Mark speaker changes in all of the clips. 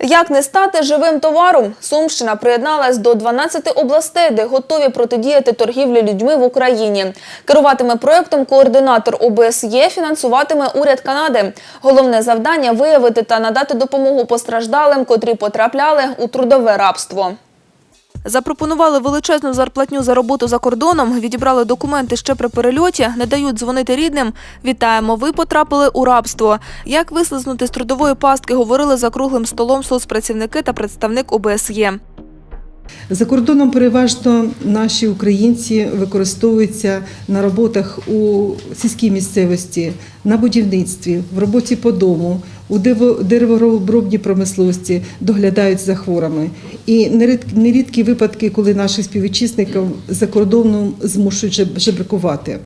Speaker 1: Як не стати живим товаром? Сумщина приєдналась до 12 областей, де готові протидіяти торгівлі людьми в Україні. Керуватиме проектом координатор ОБСЄ, фінансуватиме уряд Канади. Головне завдання виявити та надати допомогу постраждалим, котрі потрапляли у трудове рабство. Запропонували величезну зарплатню за роботу за кордоном, відібрали документи ще при перельоті, не дають дзвонити рідним. Вітаємо, ви потрапили у рабство. Як вислизнути з трудової пастки, говорили за круглим столом соцпрацівники та представник ОБСЄ.
Speaker 2: За кордоном переважно наші українці використовуються на роботах у сільській місцевості, на будівництві, в роботі по дому, у деревообробній промисловості доглядають за хворими. І нерід- нерідкі випадки, коли наших співвітчизників за кордоном змушують жебрикувати.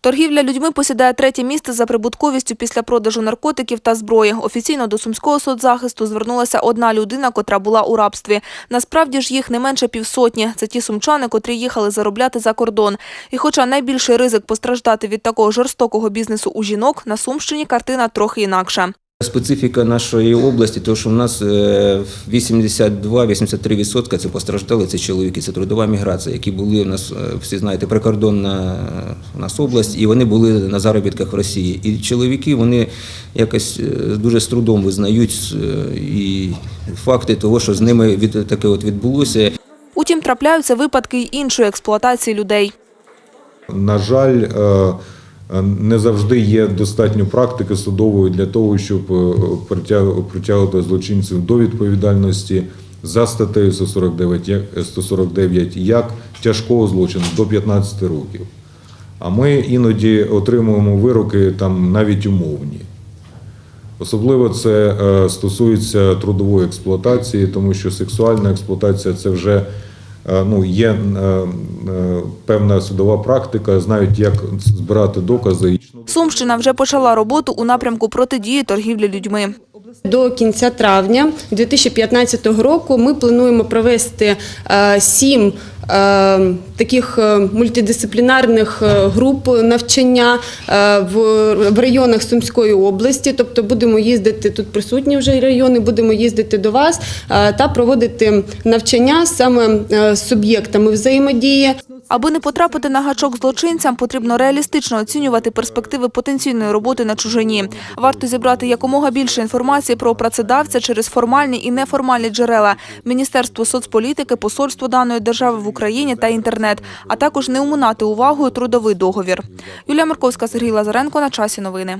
Speaker 1: Торгівля людьми посідає третє місце за прибутковістю після продажу наркотиків та зброї. Офіційно до сумського соцзахисту звернулася одна людина, котра була у рабстві. Насправді ж їх не менше півсотні. Це ті сумчани, котрі їхали заробляти за кордон. І хоча найбільший ризик постраждати від такого жорстокого бізнесу у жінок, на Сумщині картина трохи інакша.
Speaker 3: Специфіка нашої області, то що в нас е, 82-83% це постраждали, це чоловіки, це трудова міграція, які були у нас, е, всі знаєте, прикордонна е, у нас область, і вони були на заробітках в Росії. І чоловіки вони якось е, дуже з трудом визнають е, і факти того, що з ними від таке от відбулося.
Speaker 1: Утім, трапляються випадки й іншої експлуатації людей.
Speaker 4: На жаль, е, е, не завжди є достатньо практики судової для того, щоб е, притягувати злочинців до відповідальності за статтею 149, як- 149 як тяжкого злочину до 15 років. А ми іноді отримуємо вироки там навіть умовні. Особливо це е, стосується трудової експлуатації, тому що сексуальна експлуатація це вже ну, є е, е, певна судова практика, знають, як збирати докази.
Speaker 1: Сумщина вже почала роботу у напрямку протидії торгівлі людьми.
Speaker 5: До кінця травня 2015 року ми плануємо провести е, сім е, таких е, мультидисциплінарних груп навчання в, районах Сумської області. Тобто будемо їздити тут присутні вже райони, будемо їздити до вас та проводити навчання саме з суб'єктами взаємодії.
Speaker 1: Аби не потрапити на гачок злочинцям, потрібно реалістично оцінювати перспективи потенційної роботи на чужині. Варто зібрати якомога більше інформації про працедавця через формальні і неформальні джерела – Міністерство соцполітики, посольство даної держави в Україні та інтернет, а також не оминати увагою трудовий договір. Юлія Марковська, Сергій Лазаренко. На часі новини.